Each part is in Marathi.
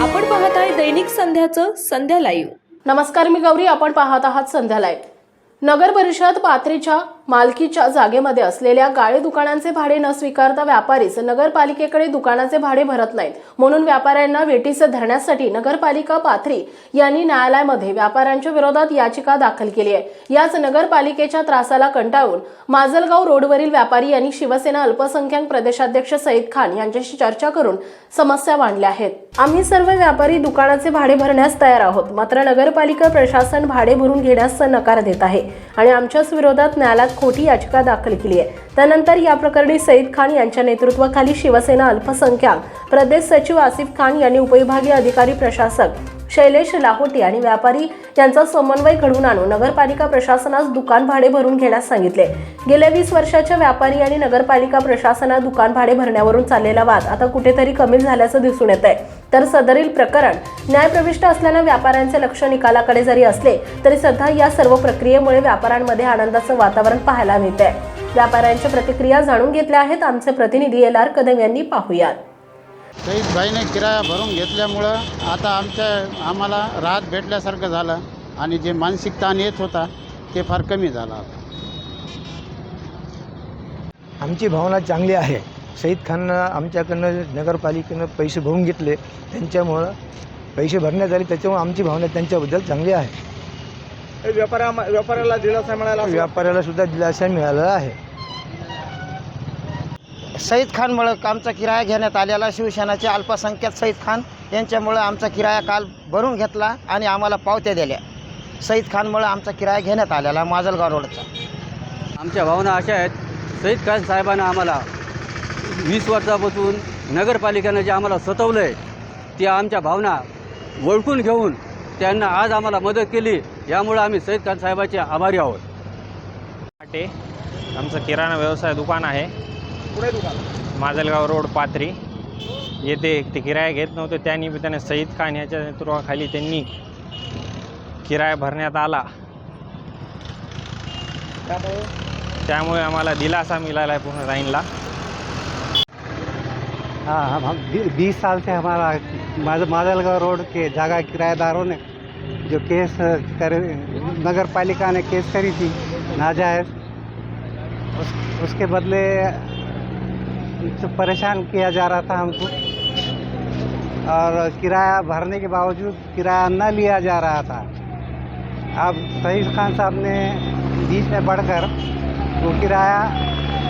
आपण पाहत आहे दैनिक संध्याचं संध्या लाईव्ह. नमस्कार मी गौरी आपण पाहत आहात संध्या लाईव्ह. नगर परिषद पात्रीच्या मालकीच्या जागेमध्ये असलेल्या गाळे दुकानांचे भाडे न स्वीकारता व्यापारीच नगरपालिकेकडे दुकानाचे भाडे भरत नाहीत. म्हणून व्यापाऱ्यांना वेटीस धरण्यासाठी नगरपालिका पाथरी यांनी न्यायालयामध्ये व्यापाऱ्यांच्या विरोधात याचिका दाखल केली आहे. याच नगरपालिकेच्या त्रासाला कंटाळून माजलगाव रोडवरील व्यापारी यांनी शिवसेना अल्पसंख्याक प्रदेशाध्यक्ष सईद खान यांच्याशी चर्चा करून समस्या मांडल्या आहेत. आम्ही सर्व व्यापारी दुकानाचे भाडे भरण्यास तयार आहोत. मात्र नगरपालिका प्रशासन भाडे भरून घेण्यास नकार देत आहे आणि आमच्याच विरोधात न्यायालयात खोटी याचिका दाखल केली आहे. त्यानंतर या प्रकरणी सईद खान यांच्या नेतृत्वाखाली शिवसेना अल्पसंख्याक प्रदेश सचिव आसिफ खान यांनी उपविभागीय अधिकारी प्रशासक शैलेश लाहोटी आणि व्यापारी यांचा समन्वय घडवून आणून नगरपालिका प्रशासनास दुकान भाडे भरून घेण्यास सांगितले. गेल्या वीस वर्षाच्या व्यापारी आणि नगरपालिका प्रशासनात दुकान भाडे भरण्यावरून चाललेला वाद आता कुठेतरी कमी झाल्याचं दिसून येत आहे तर सदरील प्रकरण न्यायप्रविष्ट असल्यानं व्यापाऱ्यांचे लक्ष निकालाकडे जरी असले तरी सध्या या सर्व प्रक्रियेमुळे व्यापाऱ्यांमध्ये आनंदाचं वातावरण पाहायला मिळत आहे व्यापाऱ्यांच्या प्रतिक्रिया जाणून घेतल्या आहेत आमचे प्रतिनिधी एल आर कदम यांनी. पाहुयात. सईदबाईने किराया भरून घेतल्यामुळं आता आमच्या आम्हाला राहत भेटल्यासारखं झालं आणि जे मानसिक ताण येत होता ते फार कमी झाला आता. आमची भावना चांगली आहे. सईद खाननं आमच्याकडनं नगरपालिकेनं पैसे भरून घेतले. त्यांच्यामुळं पैसे भरण्यात आले त्याच्यामुळे आमची भावना त्यांच्याबद्दल चांगली आहे. व्यापाऱ्या व्यापाऱ्याला दिलासा मिळाला व्यापाऱ्याला सुद्धा दिलासा मिळालेला आहे. सईद खानमुळं आमचा किराया घेण्यात आलेला शिवसेनाचे अल्पसंख्याक सईद खान यांच्यामुळं आमचा किराया काल भरून घेतला आणि आम्हाला पावत्या दिल्या. सईद खानमुळं आमचा किराया घेण्यात आलेला माजलगाव रोडचा. आमच्या भावना अशा आहेत. सईद खान साहेबांना आम्हाला वीस वर्षापासून नगरपालिकेनं जे आम्हाला सतवलं आहे ते आमच्या भावना ओळखून घेऊन त्यांना आज आम्हाला मदत केली यामुळे आम्ही सईद खान साहेबाचे आभारी आहोत. वाटे आमचं किराणा व्यवसाय दुकान आहे. पुढे दुकान? माजलगाव रोड पाथरी. येथे ते किराया घेत नव्हते त्या निमित्ताने सईद खान याच्या नेतृत्वाखाली त्यांनी किराया भरण्यात आला. त्यामुळे त्यामुळे आम्हाला दिलासा मिळाला आहे पूर्ण लाईनला. हाँ हम हम बीस साल से हमारा माज- माजलगांव रोड के जगह किराएदारों ने जो केस कर नगर पालिका ने केस करी थी नाजायज़ उस, उसके बदले तो परेशान किया जा रहा था हमको और किराया भरने के बावजूद किराया न लिया जा रहा था। अब सईद खान साहब ने बीच में बढ़कर वो किराया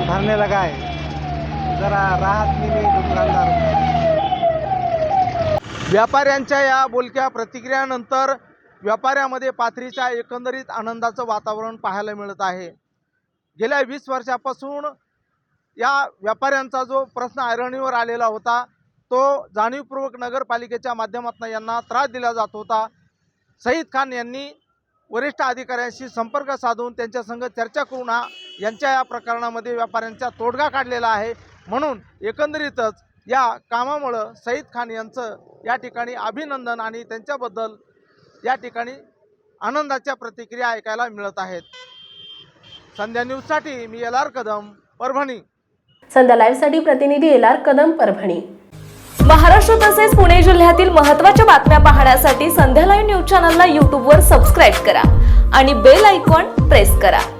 भरने लगाए जरा राहत मिली दुकानदार. व्यापाऱ्यांच्या या बोलक्या प्रतिक्रियानंतर व्यापाऱ्यामध्ये पाथरीच्या एकंदरीत आनंदाचं वातावरण पाहायला मिळत आहे. गेल्या वीस वर्षापासून या व्यापाऱ्यांचा जो प्रश्न ऐरणीवर आलेला होता तो जाणीवपूर्वक नगरपालिकेच्या माध्यमातून यांना त्रास दिला जात होता. सईद खान यांनी वरिष्ठ अधिकाऱ्यांशी संपर्क साधून त्यांच्या संग चर्चा करून हा यांच्या या प्रकरणामध्ये व्यापाऱ्यांचा तोडगा काढलेला आहे. म्हणून एकंदरीतच या कामामुळं सईद खान यांचं या ठिकाणी अभिनंदन आणि त्यांच्याबद्दल या ठिकाणी आनंदाच्या प्रतिक्रिया ऐकायला मिळत आहेत. संध्या न्यूजसाठी मी एल आर कदम परभणी. संध्या लाईव्हसाठी प्रतिनिधी एल आर कदम परभणी. महाराष्ट्र तसेच पुणे जिल्ह्यातील महत्त्वाच्या बातम्या पाहण्यासाठी संध्या लाईव्ह न्यूज चॅनलला यूट्यूबवर सबस्क्राईब करा आणि बेल आयकॉन प्रेस करा.